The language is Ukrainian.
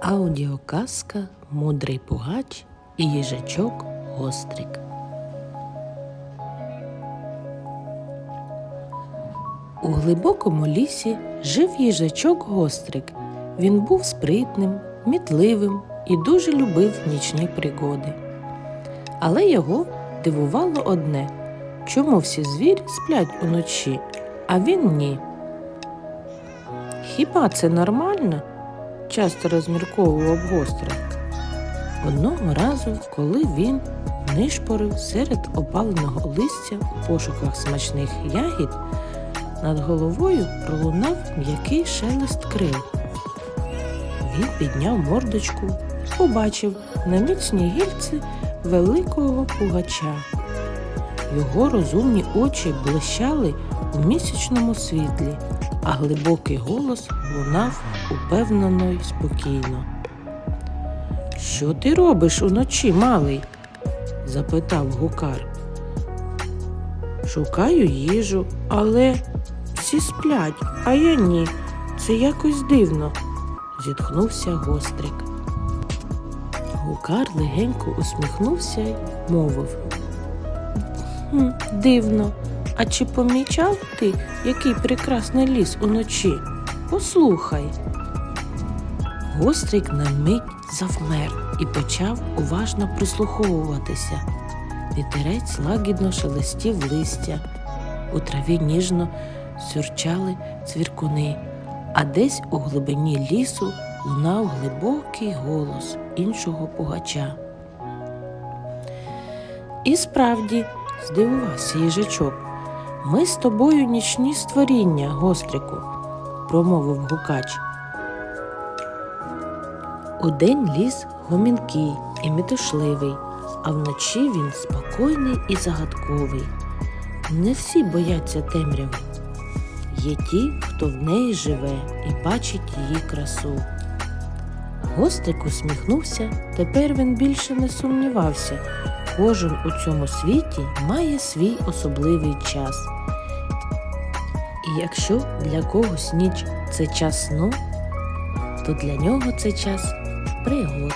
Аудіоказка Мудрий пугач і їжачок Гострик. У глибокому лісі жив їжачок Гострик. Він був спритним, мітливим і дуже любив нічні пригоди. Але його дивувало одне чому всі звірі сплять уночі, а він ні. Хіба це нормально? Часто розмірковував гострик. Одного разу, коли він нишпорив серед опаленого листя у пошуках смачних ягід, над головою пролунав м'який шелест крил. Він підняв мордочку побачив на міцній гільці великого пугача. Його розумні очі блищали у місячному світлі, а глибокий голос лунав упевнено й спокійно. Що ти робиш уночі, малий? запитав гукар. Шукаю їжу, але всі сплять, а я ні. Це якось дивно, зітхнувся гострик. Гукар легенько усміхнувся й мовив. «Хм, Дивно. А чи помічав ти, який прекрасний ліс уночі? Послухай. Гострик на мить завмер і почав уважно прислуховуватися. Вітерець лагідно шелестів листя, у траві ніжно сюрчали цвіркуни, а десь у глибині лісу лунав глибокий голос іншого пугача. І справді, здивувався їжачок, ми з тобою нічні створіння, гострику, промовив гукач. Удень ліс гомінкий і метушливий, а вночі він спокійний і загадковий. Не всі бояться темряви. Є ті, хто в неї живе і бачить її красу. Гострик усміхнувся, тепер він більше не сумнівався. Кожен у цьому світі має свій особливий час. І якщо для когось ніч це час сну, то для нього це час пригод.